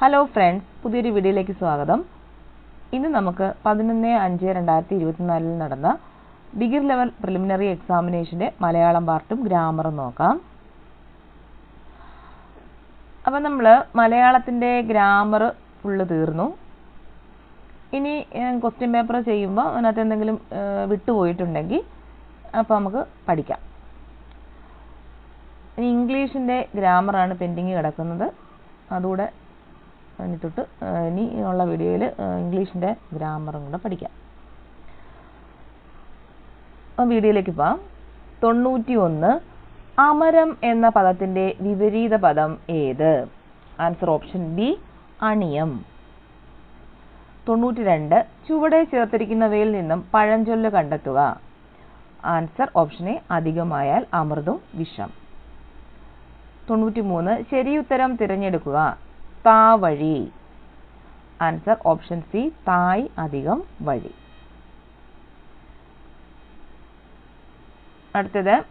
Hello friends പുതിയൊരു വീഡിയോയിലേക്ക് സ്വാഗതം. ഇന്ന് നമുക്ക് പതിനൊന്ന് അഞ്ച് രണ്ടായിരത്തി ഇരുപത്തിനാലിൽ നടന്ന ഡിഗ്രി ലെവൽ പ്രിലിമിനറി എക്സാമിനേഷന്റെ മലയാളം പാർട്ടും ഗ്രാമറും നോക്കാം. അപ്പം നമ്മൾ മലയാളത്തിന്റെ ഗ്രാമർ ഫുള്ള് തീർന്നു. ഇനി ക്വസ്റ്റ്യൻ പേപ്പർ ചെയ്യുമ്പോൾ അതിനകത്ത് എന്തെങ്കിലും വിട്ടുപോയിട്ടുണ്ടെങ്കിൽ അപ്പോൾ നമുക്ക് പഠിക്കാം. ഇനി ഇംഗ്ലീഷിന്റെ ഗ്രാമറാണ് പെൻഡിങ് കിടക്കുന്നത്. അതുകൂടെ ഇനി തൊട്ട് ഇനി ഉള്ള വീഡിയോയിൽ ഇംഗ്ലീഷിന്റെ ഗ്രാമറും കൂടെ പഠിക്കാം. വീഡിയോയിലേക്ക് പോവാം. തൊണ്ണൂറ്റി ഒന്ന് അമരം എന്ന പദത്തിന്റെ വിപരീത പദം ഏത്? ആൻസർ ഓപ്ഷൻ ബി അണിയം. തൊണ്ണൂറ്റി രണ്ട് ചുവടെ ചേർത്തിരിക്കുന്നവയിൽ നിന്നും പഴഞ്ചൊല്ല് കണ്ടെത്തുക. ആൻസർ ഓപ്ഷൻ എ അധികമായാൽ അമൃതും വിഷം. തൊണ്ണൂറ്റി മൂന്ന് ശരിയുത്തരം തിരഞ്ഞെടുക്കുക. താ വഴി ആൻസർ ഓപ്ഷൻ സി തായ് അധികം വഴി. അടുത്തത്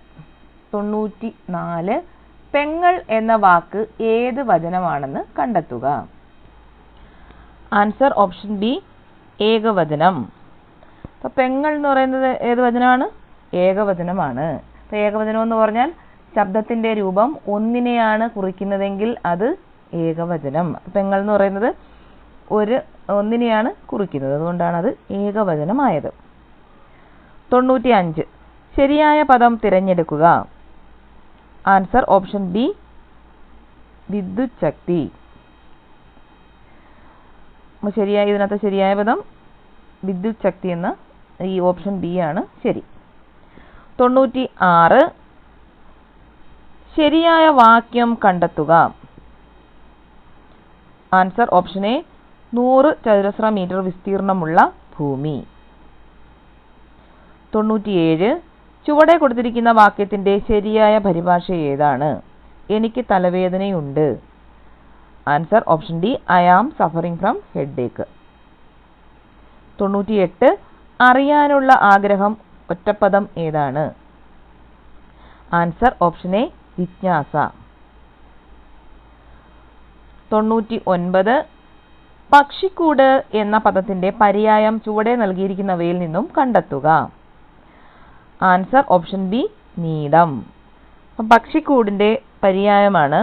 തൊണ്ണൂറ്റി നാല് പെങ്ങൾ എന്ന വാക്ക് ഏത് വചനമാണെന്ന് കണ്ടെത്തുക. ആൻസർ ഓപ്ഷൻ ബി ഏകവചനം. അപ്പോൾ പെങ്ങൾ എന്ന് പറയുന്നത് ഏത് വചനമാണ്? ഏകവചനമാണ്. അപ്പോൾ ഏകവചനം എന്ന് പറഞ്ഞാൽ ശബ്ദത്തിന്റെ രൂപം ഒന്നിനെയാണ് കുറിക്കുന്നതെങ്കിൽ അത് ഏകവചനം. പെങ്ങൾ എന്ന് പറയുന്നത് ഒരു ഒന്നിനെയാണ് കുറിക്കുന്നത്. അതുകൊണ്ടാണ് അത് ഏകവചനമായത്. തൊണ്ണൂറ്റി അഞ്ച് ശരിയായ പദം തിരഞ്ഞെടുക്കുക. ആൻസർ ഓപ്ഷൻ ബി വിദ്യുത് ശക്തി ശരിയായ ഇതിനകത്ത് ശരിയായ പദം വിദ്യുത് ശക്തി എന്ന ഈ ഓപ്ഷൻ ബി ആണ്. ശരി. തൊണ്ണൂറ്റി ആറ് ശരിയായ വാക്യം കണ്ടെത്തുക. ആൻസർ ഓപ്ഷൻ എ നൂറ് ചതുരശ്ര മീറ്റർ വിസ്തീർണമുള്ള ഭൂമി. തൊണ്ണൂറ്റിയേഴ് ചുവടെ കൊടുത്തിരിക്കുന്ന വാക്യത്തിന്റെ ശരിയായ പരിഭാഷ ഏതാണ്? എനിക്ക് തലവേദനയുണ്ട്. Answer option D I am suffering from headache തൊണ്ണൂറ്റിയെട്ട് അറിയാനുള്ള ആഗ്രഹം ഒറ്റപ്പദം ഏതാണ്? ആൻസർ ഓപ്ഷൻ എ ജിജ്ഞാസ. തൊണ്ണൂറ്റി ഒൻപത് പക്ഷിക്കൂട് എന്ന പദത്തിന്റെ പര്യായം ചുവടെ നൽകിയിരിക്കുന്നവയിൽ നിന്നും കണ്ടെത്തുക. ആൻസർ ഓപ്ഷൻ ബി നീടം പക്ഷിക്കൂടിന്റെ പര്യായമാണ്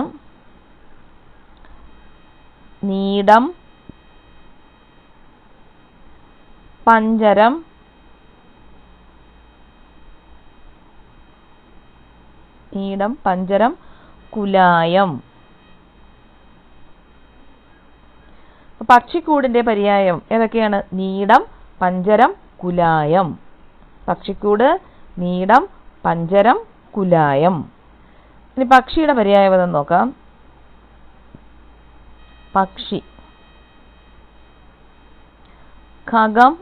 നീടം പഞ്ചരം നീടം പഞ്ചരം കുലായം. അപ്പൊ പക്ഷിക്കൂടിന്റെ പര്യായം ഏതൊക്കെയാണ്? നീടം പഞ്ചരം കുലായം. പക്ഷിക്കൂട് നീടം പഞ്ചരം കുലായം. ഇനി പക്ഷിയുടെ പര്യായപദം നോക്കാം. പക്ഷി. ഖഗം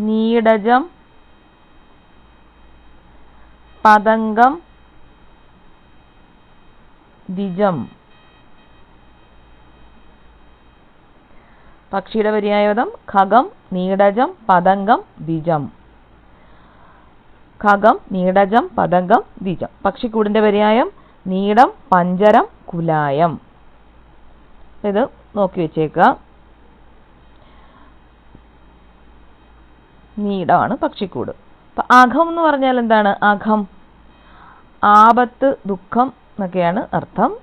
നീടജം പതംഗം ദ്വിജം പക്ഷിയുടെ പര്യായപദം ഖഗം നീടജം പതംഗം ദ്വിജം. ഖഗം നീടജം പതംഗം ദ്വിജം. പക്ഷിക്കൂടിന്റെ പര്യായം നീടം പഞ്ചരം കുലായം. ഇത് നോക്കി വെച്ചേക്കുക. നീടമാണ് പക്ഷിക്കൂട്. അപ്പൊ അഘം എന്ന് പറഞ്ഞാൽ എന്താണ് അഘം ആപത്ത് ദുഃഖം എന്നൊക്കെയാണ് അർത്ഥം.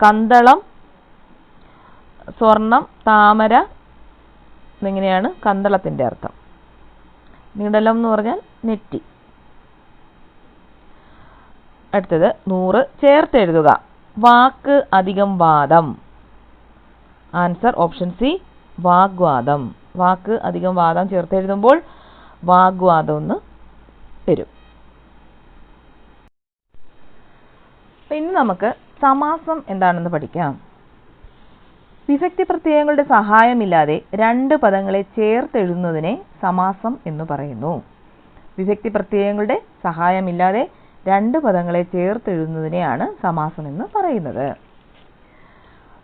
കന്തളം സ്വർണം താമര എന്നിങ്ങനെയാണ് കന്തളത്തിന്റെ അർത്ഥം. നീടലം എന്ന് പറഞ്ഞാൽ നെറ്റി. അടുത്തത് നൂറ്. ചേർത്തെഴുതുക വാക്ക് അധികം വാദം. ആൻസർ ഓപ്ഷൻ സി വാഗ്വാദം. വാക്ക് അധികം വാദം ചേർത്തെഴുതുമ്പോൾ വാഗ്വാദം എന്ന് വരും. പിന്നെ നമുക്ക് സമാസം എന്താണെന്ന് പഠിക്കാം. വിഭക്തി പ്രത്യയങ്ങളുടെ സഹായമില്ലാതെ രണ്ട് പദങ്ങളെ ചേർത്തെഴുതുന്നതിനെ സമാസം എന്ന് പറയുന്നു. വിഭക്തി പ്രത്യയങ്ങളുടെ സഹായമില്ലാതെ രണ്ട് പദങ്ങളെ ചേർത്തെഴുതുന്നതിനെയാണ് സമാസം എന്ന് പറയുന്നത്.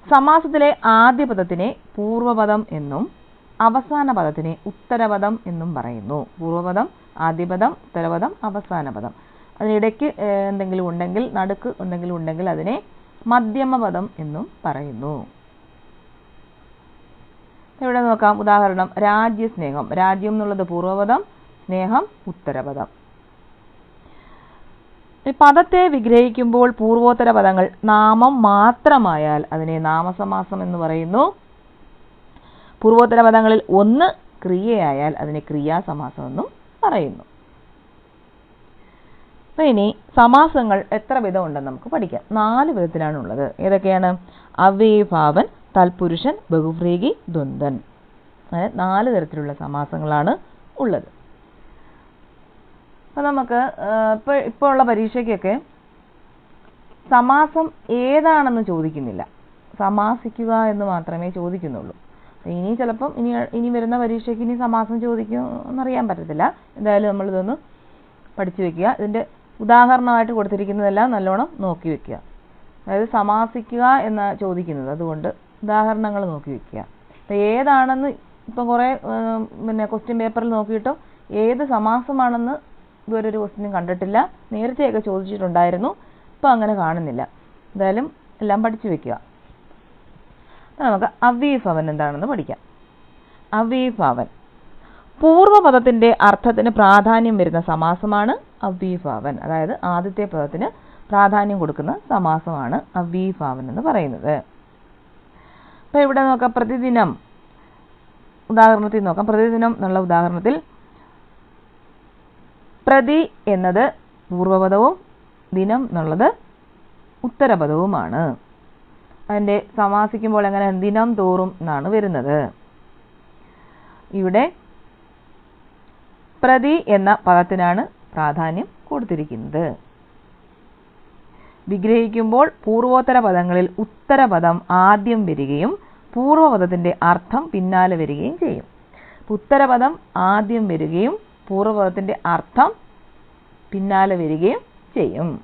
സമാസത്തിലെ ആദ്യ പദത്തിനെ പൂർവപദം എന്നും അവസാന പദത്തിനെ ഉത്തരപദം എന്നും പറയുന്നു. പൂർവപദം ആദ്യപദം ഉത്തരപദം അവസാന പദം. അതിനിടയ്ക്ക് എന്തെങ്കിലും ഉണ്ടെങ്കിൽ നടുക്ക് എന്തെങ്കിലും ഉണ്ടെങ്കിൽ അതിനെ മധ്യമപദം എന്നും പറയുന്നു. ഇവിടെ നോക്കാം. ഉദാഹരണം രാജ്യസ്നേഹം. രാജ്യം എന്നുള്ളത് പൂർവപദം സ്നേഹം ഉത്തരപദം. ഈ പദത്തെ വിഗ്രഹിക്കുമ്പോൾ പൂർവോത്തര പദങ്ങൾ നാമം മാത്രമായാൽ അതിനെ നാമസമാസം എന്ന് പറയുന്നു. പൂർവോത്തര പദങ്ങളിൽ ഒന്ന് ക്രിയയായാൽ അതിനെ ക്രിയാസമാസം എന്നും പറയുന്നു. ഇനി സമാസങ്ങൾ എത്ര വിധമുണ്ടെന്ന് നമുക്ക് പഠിക്കാം. നാല് വിധത്തിലാണുള്ളത്. ഏതൊക്കെയാണ്? അവ്യഭാവൻ തൽപുരുഷൻ ബഹുഭ്രീകി ദ്വന്ദ്വൻ. അങ്ങനെ നാല് തരത്തിലുള്ള സമാസങ്ങളാണ് ഉള്ളത്. അപ്പോൾ നമുക്ക് ഇപ്പോൾ ഇപ്പോൾ ഉള്ള പരീക്ഷയ്ക്കൊക്കെ സമാസം ഏതാണെന്ന് ചോദിക്കുന്നില്ല. സമാസിക്കുക എന്ന് മാത്രമേ ചോദിക്കുന്നുള്ളൂ. ഇനി ചിലപ്പം ഇനി ഇനി വരുന്ന പരീക്ഷയ്ക്ക് ഇനി സമാസം ചോദിക്കും എന്നറിയാൻ പറ്റത്തില്ല. എന്തായാലും നമ്മളിതൊന്ന് പഠിച്ചു വെക്കുക. ഇതിന്റെ ഉദാഹരണമായിട്ട് കൊടുത്തിരിക്കുന്നതെല്ലാം നല്ലോണം നോക്കി വെക്കുക. അതായത് സമാസിക്കുക എന്ന ചോദിക്കുന്നത്. അതുകൊണ്ട് ഉദാഹരണങ്ങൾ നോക്കി വെക്കുക. അപ്പോൾ ഏതാണെന്ന് ഇപ്പം കുറേ പിന്നെ ക്വസ്റ്റ്യൻ പേപ്പറിൽ നോക്കിയിട്ടോ ഏത് സമാസമാണെന്ന് ഇതുവരെ ഒരു ക്വസ്റ്റ്യനും കണ്ടിട്ടില്ല. നേരത്തെയൊക്കെ ചോദിച്ചിട്ടുണ്ടായിരുന്നു. ഇപ്പം അങ്ങനെ കാണുന്നില്ല. എന്തായാലും എല്ലാം പഠിച്ചു വെക്കുക. നമുക്ക് അവ്യഭവൻ എന്താണെന്ന് പഠിക്കാം. അവ്യഭവൻ പൂർവപദത്തിന്റെ അർത്ഥത്തിന് പ്രാധാന്യം വരുന്ന സമാസമാണ് അവ്യഭാവൻ അതായത് ആദ്യത്തെ പദത്തിന് പ്രാധാന്യം കൊടുക്കുന്ന സമാസമാണ് അവ്യഭാവൻ എന്ന് പറയുന്നത്. അപ്പോൾ ഇവിടെ നോക്കാം പ്രതിദിനം. ഉദാഹരണത്തിൽ നോക്കാം പ്രതിദിനം എന്നുള്ള ഉദാഹരണത്തിൽ പ്രതി എന്നത് പൂർവപദവും ദിനം എന്നുള്ളത് ഉത്തരപദവുമാണ്. അതിന്റെ സമാസിക്കുമ്പോൾ എങ്ങനെ? ദിനം തോറും എന്നാണ് വരുന്നത്. ഇവിടെ പ്രതി എന്ന പദത്തിനാണ് പ്രാധാന്യം കൊടുത്തിരിക്കുന്നത്. വിഗ്രഹിക്കുമ്പോൾ പൂർവോത്തര പദങ്ങളിൽ ഉത്തരപദം ആദ്യം വരികയും പൂർവപദത്തിന്റെ അർത്ഥം പിന്നാലെ വരികയും ചെയ്യും. ഉത്തരപദം ആദ്യം വരികയും പൂർവപദത്തിന്റെ അർത്ഥം പിന്നാലെ വരികയും ചെയ്യും.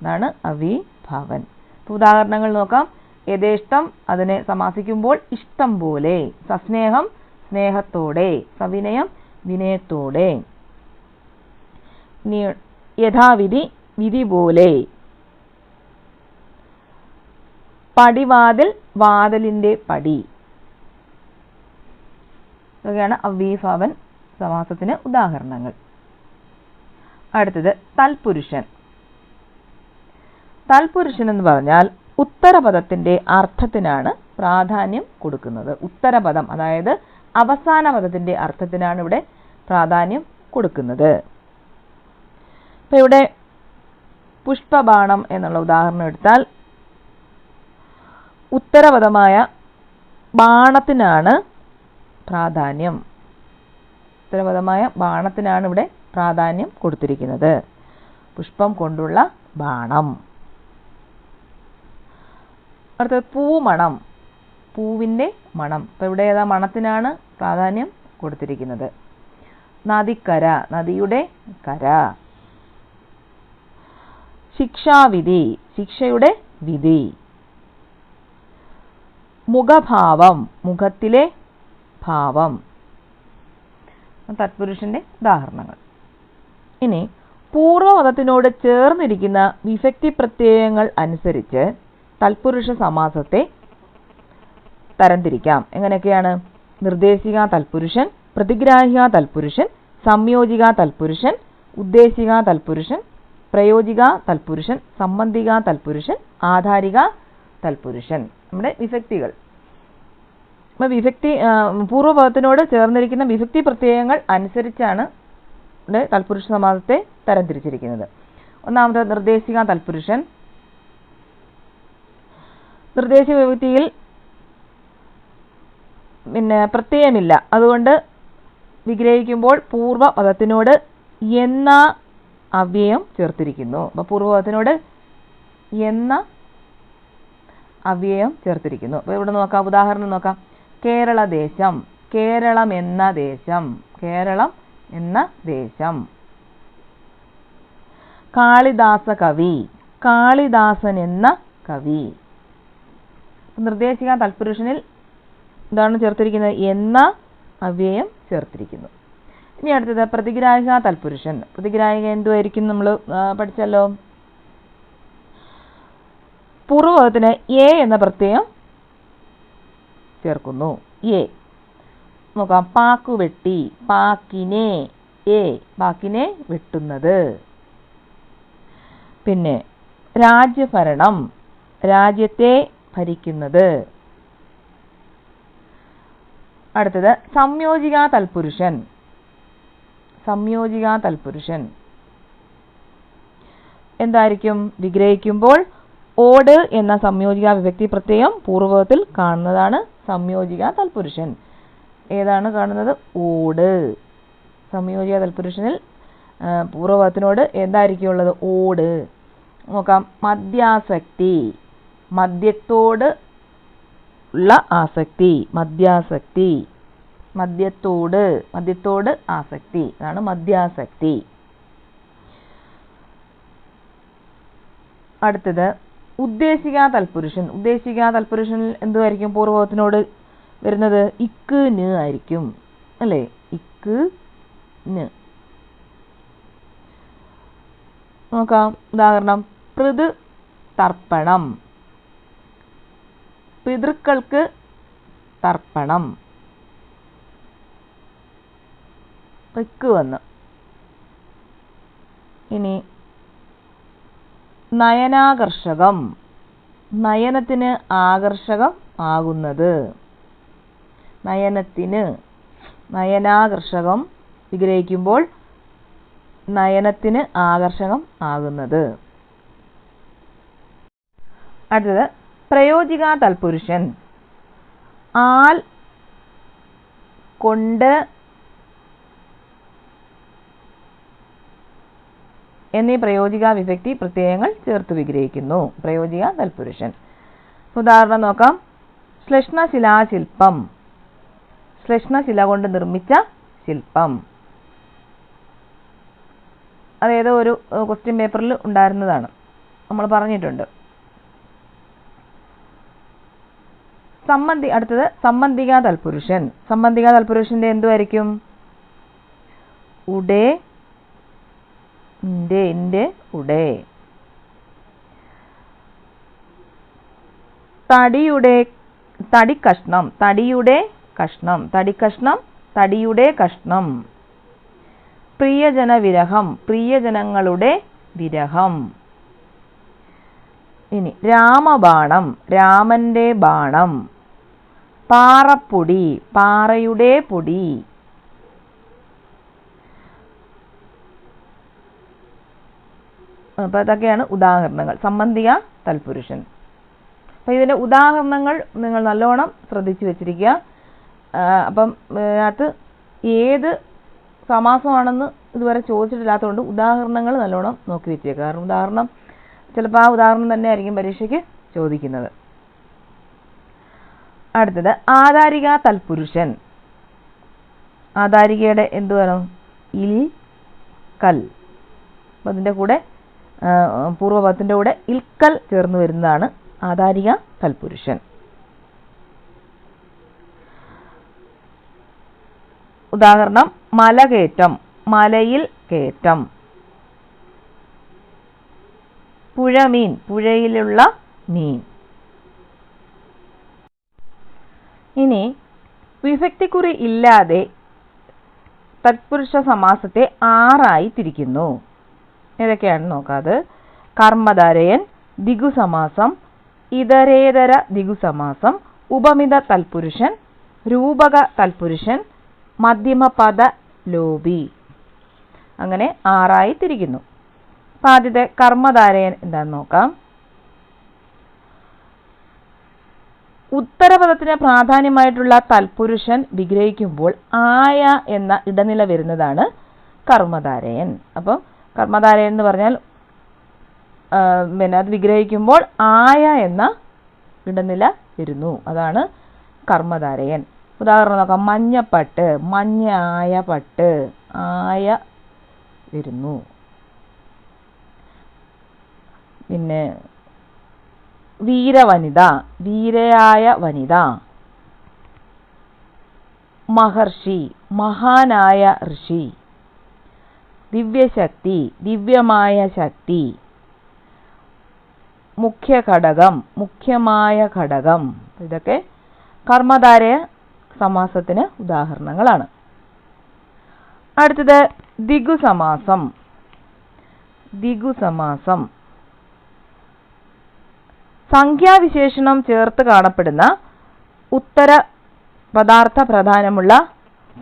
അതാണ് അവിഭാവൻ. ഉദാഹരണങ്ങൾ നോക്കാം. യഥേഷ്ടം അതിനെ സമാസിക്കുമ്പോൾ ഇഷ്ടം പോലെ. സസ്നേഹം സ്നേഹത്തോടെ. സവിനയം വിനയത്തോടെ. യഥാവിധി വിധി പോലെ. പടിവാതിൽ വാതിലിന്റെ പടി. ഇതൊക്കെയാണ് അവ്യഭാവൻ സമാസത്തിന് ഉദാഹരണങ്ങൾ. അടുത്തത് തൽപുരുഷൻ. തൽപുരുഷൻ എന്ന് പറഞ്ഞാൽ ഉത്തരപദത്തിന്റെ അർത്ഥത്തിനാണ് പ്രാധാന്യം കൊടുക്കുന്നത്. ഉത്തരപദം അതായത് അവസാന പദത്തിന്റെ അർത്ഥത്തിനാണ് ഇവിടെ പ്രാധാന്യം കൊടുക്കുന്നത്. ഇപ്പൊ ഇവിടെ പുഷ്പബാണം എന്നുള്ള ഉദാഹരണം എടുത്താൽ ഉത്തരപദമായ ബാണത്തിനാണ് പ്രാധാന്യം. ഉത്തരവദമായ ബാണത്തിനാണ് ഇവിടെ പ്രാധാന്യം കൊടുത്തിരിക്കുന്നത്. പുഷ്പം കൊണ്ടുള്ള ബാണം. അടുത്തത് പൂമണം. പൂവിന്റെ മണം. ഇപ്പം ഇവിടെ ഏതാ മണത്തിനാണ് പ്രാധാന്യം കൊടുത്തിരിക്കുന്നത്? നദിക്കര. നദിയുടെ കര. ശിക്ഷാവിധി. ശിക്ഷയുടെ വിധി. മുഖഭാവം മുഖത്തിലെ ഭാവം. തത്പുരുഷന്റെ ഉദാഹരണങ്ങൾ. ഇനി പൂർവപദത്തിനോട് ചേർന്നിരിക്കുന്ന വിഭക്തി പ്രത്യയങ്ങൾ അനുസരിച്ച് തൽപുരുഷ സമാസത്തെ തരംതിരിക്കാം. എങ്ങനെയൊക്കെയാണ്? നിർദ്ദേശിക തൽപുരുഷൻ പ്രതിഗ്രാഹിക തൽപുരുഷൻ സംയോജിക തൽപുരുഷൻ ഉദ്ദേശിക തൽപുരുഷൻ പ്രയോജിക തൽപുരുഷൻ സംബന്ധിക തൽപുരുഷൻ ആധാരിക തൽപുരുഷൻ നമ്മുടെ വിഭക്തികൾ. അപ്പോൾ വിഭക്തി പൂർവപദത്തിനോട് ചേർന്നിരിക്കുന്ന വിഭക്തി പ്രത്യയങ്ങൾ അനുസരിച്ചാണ് ഇവിടെ തൽപുരുഷ സമാസത്തെ തരംതിരിച്ചിരിക്കുന്നത്. ഒന്നാമത് നിർദ്ദേശിക തൽപുരുഷൻ. നിർദ്ദേശ വിഭക്തിയിൽ പിന്നെ പ്രത്യയമില്ല. അതുകൊണ്ട് വിഗ്രഹിക്കുമ്പോൾ പൂർവ പദത്തിനോട് എന്ന അവ്യയം ചേർത്തിരിക്കുന്നു. അപ്പോൾ പൂർവപദത്തിനോട് എന്ന അവ്യയം ചേർത്തിരിക്കുന്നു. അപ്പോൾ ഇവിടെ നോക്കാം ഉദാഹരണം നോക്കാം. കേരള ദേശം കേരളം എന്ന ദേശം കേരളം എന്ന ദേശം. കാളിദാസ കവി കാളിദാസൻ എന്ന കവി. നിർദ്ദേശിക തൽപുരുഷനിൽ എന്താണ് ചേർത്തിരിക്കുന്നത് എന്ന അവ്യയം ചേർത്തിരിക്കുന്നു. ഇനി അടുത്തത് പ്രതിഗ്രാഹിക പൂർവപദത്തിന് എ എന്ന പ്രത്യയം ചേർക്കുന്നു. എ നോക്കാം. പാക്കു വെട്ടി. പാക്കിനെ. എ പാക്കിനെ വെട്ടുന്നത്. പിന്നെ രാജ്യഭരണം. രാജ്യത്തെ ഭരിക്കുന്നത്. അടുത്തത് സംയോജിക തൽപുരുഷൻ. സംയോജിക തൽപുരുഷൻ. എന്തായിരിക്കും? വിഗ്രഹിക്കുമ്പോൾ ഓട് എന്ന സംയോജിക വിഭക്തി പ്രത്യയം പൂർവത്തിൽ കാണുന്നതാണ് സംയോജിക തൽപുരുഷൻ. ഏതാണ് കാണുന്നത്? ഓട്. സംയോജിക തൽപുരുഷനിൽ പൂർവപദത്തിനോട് എന്തായിരിക്കും ഉള്ളത്? ഓട്. നോക്കാം. മദ്യാസക്തി. മദ്യത്തോട് ഉള്ള ആസക്തി. മദ്യാസക്തി. മദ്യത്തോട്. മദ്യത്തോട് ആസക്തി. അതാണ് മദ്യാസക്തി. അടുത്തത്. ഉദ്ദേശിക തൽപുരുഷൻ. ഉദ്ദേശിക തൽപുരുഷനിൽ എന്തുമായിരിക്കും പൂർവത്തിനോട് വരുന്നത്? ഇക്ക് ന് ആയിരിക്കും. അല്ലേ? ഇക്ക് ന്. നോക്കാം. ഉദാഹരണം. പൃത് തർപ്പണം. പിതൃക്കൾക്ക് തർപ്പണം. ഇക്ക് വന്ന്. ഇനി നയനാകർഷകം. നയനത്തിന് ആകർഷകം ആകുന്നത്. നയനത്തിന് നയനാകർഷകം വിഗ്രഹിക്കുമ്പോൾ നയനത്തിന് ആകർഷകം ആകുന്നത്. അടുത്തത് പ്രയോജിക തൽപുരുഷൻ. ആൽ കൊണ്ട് എന്നീ പ്രയോജിക വിഭക്തി പ്രത്യയങ്ങൾ ചേർത്ത് വിഗ്രഹിക്കുന്നു. പ്രയോജിക തൽപുരുഷൻ. ഉദാഹരണം നോക്കാം. ശ്ലഷ്ണശിലാശില്പം. ശ്ലഷ്ണശില കൊണ്ട് നിർമ്മിച്ച ശില്പം. അതേതോ ഒരു ക്വസ്റ്റ്യൻ പേപ്പറിൽ ഉണ്ടായിരുന്നതാണ്. നമ്മൾ പറഞ്ഞിട്ടുണ്ട്. സംബന്ധി അടുത്തത് സംബന്ധിക തൽപുരുഷൻ. സംബന്ധിക തൽപുരുഷന്റെ എന്തുമായിരിക്കും ഉടേ ന്റെ ഇന്റെ ഉടെ. തടിയുടെ തടി കഷ്ണം തടിയുടെ കഷ്ണം തടി കഷ്ണം തടിയുടെ കഷ്ണം. പ്രിയജന വിരഹം പ്രിയജനങ്ങളുടെ വിരഹം. ഇനി രാമബാണം രാമന്റെ ബാണം. പാറപ്പൊടി പാറയുടെ പൊടി. അപ്പോൾ അതൊക്കെയാണ് ഉദാഹരണങ്ങൾ. സംബന്ധിക തൽപുരുഷൻ. അപ്പോൾ ഇതിന്റെ ഉദാഹരണങ്ങൾ നിങ്ങൾ നല്ലോണം ശ്രദ്ധിച്ചു വെച്ചിരിക്കുക അപ്പം ഇതിനകത്ത് ഏത് സമാസമാണെന്ന് ഇതുവരെ ചോദിച്ചിട്ടില്ലാത്തതുകൊണ്ട് ഉദാഹരണങ്ങൾ നല്ലോണം നോക്കി വെച്ചേക്കുക കാരണം ഉദാഹരണം ചിലപ്പോൾ ആ ഉദാഹരണം തന്നെ ആയിരിക്കും പരീക്ഷയ്ക്ക് ചോദിക്കുന്നത്. അടുത്തത് ആധാരിക തൽപുരുഷൻ. ആധാരികയുടെ എന്ത് വേണം? ഇൽ കൽ. അപ്പം അതിന്റെ കൂടെ പൂർവപദത്തിന്റെ കൂടെ ഇൽക്കൽ ചേർന്ന് വരുന്നതാണ് ആധാരിക തൽപുരുഷൻ. ഉദാഹരണം മലകയറ്റം മലയിൽ കയറ്റം. പുഴമീൻ പുഴയിലുള്ള മീൻ. ഇനി വിഭക്തിക്കുറി ഇല്ലാതെ തത്പുരുഷ സമാസത്തെ ആറായി തിരിക്കുന്നു. ഏതൊക്കെയാണ് നോക്കാത് കർമ്മധാരയൻ ദിഗുസമാസം ഇതരേതര ദിഗുസമാസം ഉപമിത തൽപുരുഷൻ രൂപക തൽപുരുഷൻ മധ്യമപദ ലോപി. അങ്ങനെ ആറായി തിരിക്കുന്നു. അപ്പം ആദ്യത്തെ കർമ്മധാരയൻ എന്താന്ന് നോക്കാം. ഉത്തരപദത്തിന് പ്രാധാന്യമായിട്ടുള്ള തൽപുരുഷൻ വിഗ്രഹിക്കുമ്പോൾ ആയ എന്ന ഇടനില വരുന്നതാണ് കർമ്മധാരയൻ. അപ്പം കർമ്മധാരയൻ എന്ന് പറഞ്ഞാൽ പിന്നെ അത് വിഗ്രഹിക്കുമ്പോൾ ആയ എന്ന ഇടനില വരുന്നു. അതാണ് കർമ്മധാരയൻ. ഉദാഹരണം നോക്കാം. മഞ്ഞപ്പട്ട് മഞ്ഞ ആയ പട്ട് ആയ വരുന്നു. പിന്നെ വീരവനിത വീരയായ വനിത. മഹർഷി മഹാനായ ഋഷി. ദിവ്യശക്തി ദിവ്യമായ ശക്തി. മുഖ്യ ഘടകം മുഖ്യമായ ഘടകം. ഇതൊക്കെ കർമ്മധാരയ സമാസത്തിന് ഉദാഹരണങ്ങളാണ്. അടുത്തത് ദിഗു സമാസം. ദിഗു സമാസം. സംഖ്യാവിശേഷണം ചേർത്ത് കാണപ്പെടുന്ന ഉത്തര പദാർത്ഥ പ്രധാനമുള്ള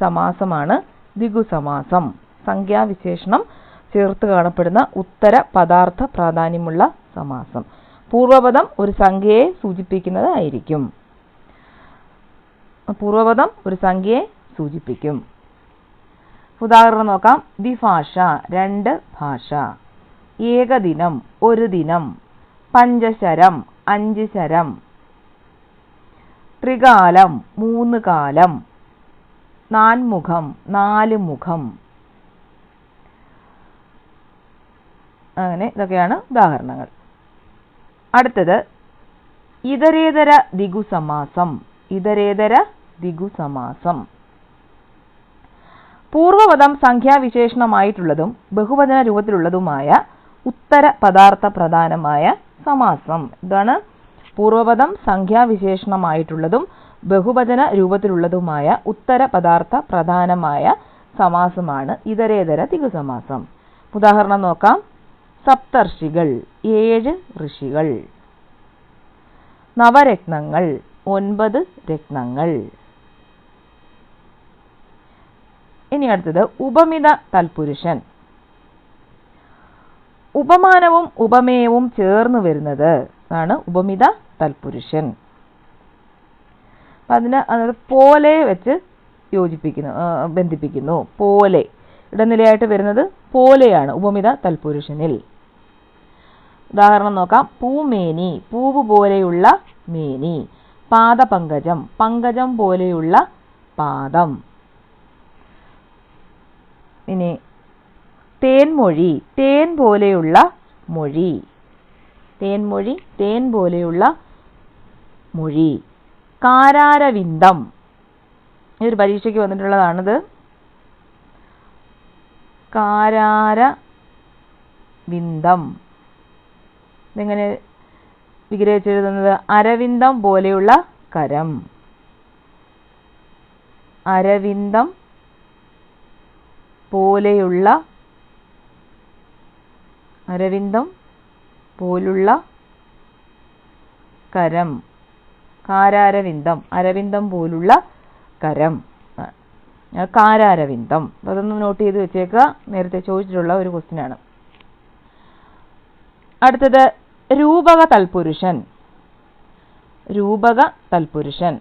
സമാസമാണ് ദിഗു സമാസം. സംഖ്യാവിശേഷണം ചേർത്ത് കാണപ്പെടുന്ന ഉത്തര പദാർത്ഥ പ്രാധാന്യമുള്ള സമാസം. പൂർവപദം ഒരു സംഖ്യയെ സൂചിപ്പിക്കുന്നതായിരിക്കും പൂർവപദം ഒരു സംഖ്യയെ സൂചിപ്പിക്കും. ഉദാഹരണം നോക്കാം. ദ്വിഭാഷ രണ്ട് ഭാഷ. ഏകദിനം ഒരു ദിനം. പഞ്ചശരം അഞ്ച് ശരം. ത്രികാലം മൂന്ന് കാലം. നാൻമുഖം നാല് മുഖം. അങ്ങനെ ഇതൊക്കെയാണ് ഉദാഹരണങ്ങൾ. അടുത്തത് ഇതരേതര ദിഗു സമാസം ഇതരേതര ദിഗു സമാസം പൂർവപദം സംഖ്യാവിശേഷണമായിട്ടുള്ളതും ബഹുവചന രൂപത്തിലുള്ളതുമായ ഉത്തര പദാർത്ഥ പ്രധാനമായ സമാസം. ഇതാണ് പൂർവപദം സംഖ്യാവിശേഷണമായിട്ടുള്ളതും ബഹുവചന രൂപത്തിലുള്ളതുമായ ഉത്തര പദാർത്ഥ പ്രധാനമായ സമാസമാണ് ഇതരേതര ദിഗു സമാസം ഉദാഹരണം നോക്കാം. സപ്തർഷികൾ ഏഴ് ഋഷികൾ. നവരത്നങ്ങൾ ഒൻപത് രത്നങ്ങൾ. ഇനി അടുത്തത് ഉപമിത തൽപുരുഷൻ. ഉപമാനവും ഉപമേയവും ചേർന്ന് വരുന്നത് ആണ് ഉപമിത തൽപുരുഷൻ. അതിന് അത് പോലെ വെച്ച് യോജിപ്പിക്കുന്നു ബന്ധിപ്പിക്കുന്നു. പോലെ. ഇടനിലയായിട്ട് വരുന്നത് പോലെയാണ് ഉപമിത തൽപുരുഷനിൽ. ഉദാഹരണം നോക്കാം. പൂമേനി പൂവ് പോലെയുള്ള മേനി. പാദപങ്കജം പങ്കജം പോലെയുള്ള പാദം. ഇനി തേൻമൊഴി തേൻ പോലെയുള്ള മൊഴി. തേൻമൊഴി തേൻ പോലെയുള്ള മൊഴി. കാരാരവിന്ദം. ഇതൊരു പരീക്ഷയ്ക്ക് വന്നിട്ടുള്ളതാണിത്. കാരാര വിന്ദം ഇതെങ്ങനെ വിഗ്രഹിച്ചെഴുതുന്നത് അരവിന്ദം പോലെയുള്ള കരം. അരവിന്ദം പോലെയുള്ള അരവിന്ദം പോലുള്ള കരം. കാരാരവിന്ദം അരവിന്ദം പോലുള്ള കരം. കാരാരവിന്ദം. അതൊന്ന് നോട്ട് ചെയ്ത് വെച്ചേക്കുക. നേരത്തെ ചോദിച്ചിട്ടുള്ള ഒരു ക്വസ്റ്റ്യൻ ആണ്. അടുത്തത് രൂപക തൽപുരുഷൻ. രൂപക തൽപുരുഷൻ.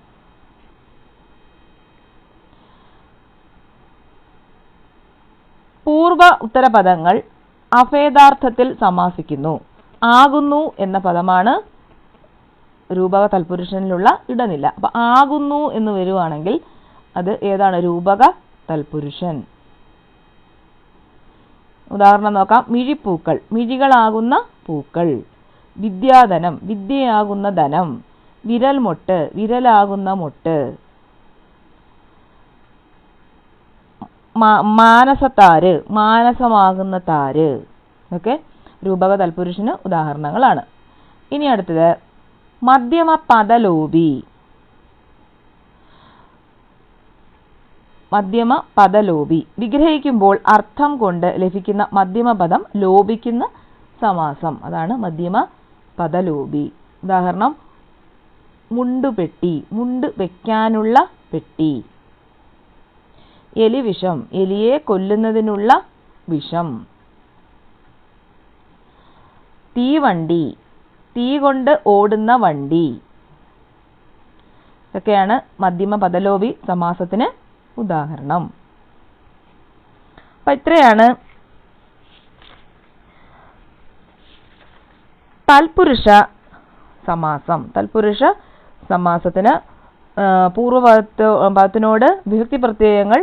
പൂർവ ഉത്തരപദങ്ങൾ അഭേദാർത്ഥത്തിൽ സമാസിക്കുന്നു. ആകുന്നു എന്ന പദമാണ് രൂപക തൽപുരുഷനിലുള്ള ഇടനില. അപ്പൊ ആകുന്നു എന്ന് വരുവാണെങ്കിൽ അത് ഏതാണ്? രൂപക തൽപുരുഷൻ. ഉദാഹരണം നോക്കാം. മിഴിപ്പൂക്കൾ. മിഴികളാകുന്ന പൂക്കൾ. വിദ്യാധനം വിദ്യയാകുന്ന ധനം വിരൽ മൊട്ട് വിരലാകുന്ന മൊട്ട്. മാനസത്താര് മാനസമാകുന്ന താര്. ഓക്കെ? രൂപക തൽപുരുഷന് ഉദാഹരണങ്ങളാണ്. ഇനി അടുത്തത് മധ്യമ പദലോപി. മധ്യമ പദലോപി. വിഗ്രഹിക്കുമ്പോൾ അർത്ഥം കൊണ്ട് ലഭിക്കുന്ന മധ്യമ പദം ലോപിക്കുന്ന സമാസം. അതാണ് മധ്യമ പദലോപി ഉദാഹരണം മുണ്ടുപെട്ടി മുണ്ട് വെക്കാനുള്ള പെട്ടി. എലിവിഷം എലിയെ കൊല്ലുന്നതിനുള്ള വിഷം. തീവണ്ടി തീ കൊണ്ട് ഓടുന്ന വണ്ടി. ഇതൊക്കെയാണ് മധ്യമ പദലോപി സമാസത്തിന് ഉദാഹരണം. അപ്പൊ ഇത്രയാണ് തൽപുരുഷ സമാസം. തൽപുരുഷ സമാസത്തിന് പൂർവപദത്ത് പദത്തിനോട് വിഭക്തി പ്രത്യയങ്ങൾ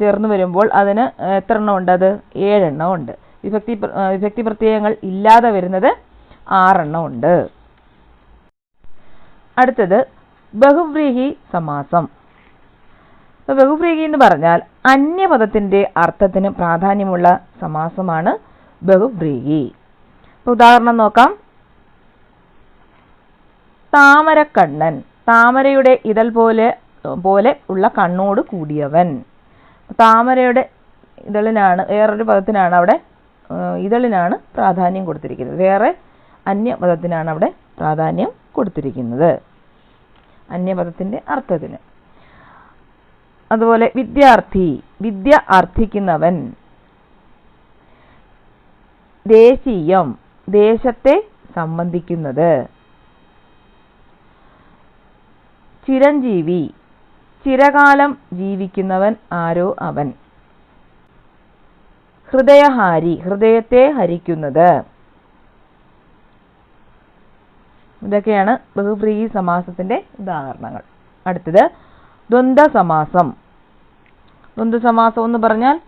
ചേർന്ന് വരുമ്പോൾ അതിന് എത്ര എണ്ണം ഉണ്ട് അത്? ഏഴെണ്ണം ഉണ്ട്. വിഭക്തി വിഭക്തി പ്രത്യയങ്ങൾ ഇല്ലാതെ വരുന്നത് ആറെണ്ണം ഉണ്ട്. അടുത്തത് ബഹുവ്രീഹി സമാസം. ബഹുവ്രീഹി എന്ന് പറഞ്ഞാൽ അന്യപദത്തിന്റെ അർത്ഥത്തിന് പ്രാധാന്യമുള്ള സമാസമാണ് ബഹുവ്രീഹി. ഉദാഹരണം നോക്കാം. താമരക്കണ്ണൻ. താമരയുടെ ഇതൾ പോലെ പോലെ ഉള്ള കണ്ണോട് കൂടിയവൻ. താമരയുടെ ഇതളിനാണ് വേറൊരു പദത്തിനാണ് അവിടെ ഇതളിനാണ് പ്രാധാന്യം കൊടുത്തിരിക്കുന്നത്. വേറെ അന്യപദത്തിനാണ് അവിടെ പ്രാധാന്യം കൊടുത്തിരിക്കുന്നത്. അന്യപദത്തിന്റെ അർത്ഥത്തിന്. അതുപോലെ വിദ്യാർത്ഥി. വിദ്യ അർത്ഥിക്കുന്നവൻ. ദേശീയം. ദേശത്തെ സംബന്ധിക്കുന്നത്. ചിരഞ്ജീവി ചിരകാലം ജീവിക്കുന്നവൻ ആരോ അവൻ. ഹൃദയഹാരി ഹൃദയത്തെ ഹരിക്കുന്നത്. ഇതൊക്കെയാണ് ബഹുപ്രീ സമാസത്തിന്റെ ഉദാഹരണങ്ങൾ. അടുത്തത് ദ്വന്ദ്വ സമാസം സമാസം എന്ന് പറഞ്ഞാൽ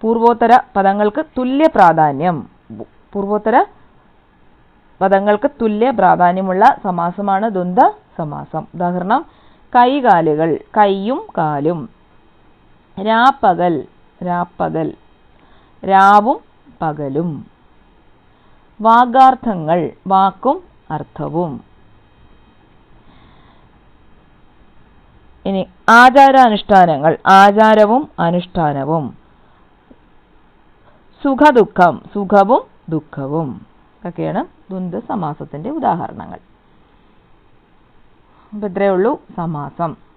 പൂർവോത്തര പദങ്ങൾക്ക് തുല്യ പ്രാധാന്യം. പൂർവോത്തര പദങ്ങൾക്ക് തുല്യ പ്രാധാന്യമുള്ള സമാസമാണ് ദ്വന്ദ് സമാസം ഉദാഹരണം കൈകാലുകൾ കൈയും കാലും. രാപ്പകൽ രാപ്പകൽ. രാവും പകലും. വാഗാർത്ഥങ്ങൾ വാക്കും അർത്ഥവും. ഇനി ആചാരാനുഷ്ഠാനങ്ങൾ ആചാരവും അനുഷ്ഠാനവും. സുഖദുഃഖം സുഖവും ദുഃഖവും. ഇതൊക്കെയാണ് ദ്വന്ദ്വ സമാസത്തിന്റെ ഉദാഹരണങ്ങൾ. അപ്പൊ ഇത്രയേ ഉള്ളൂ സമാസം.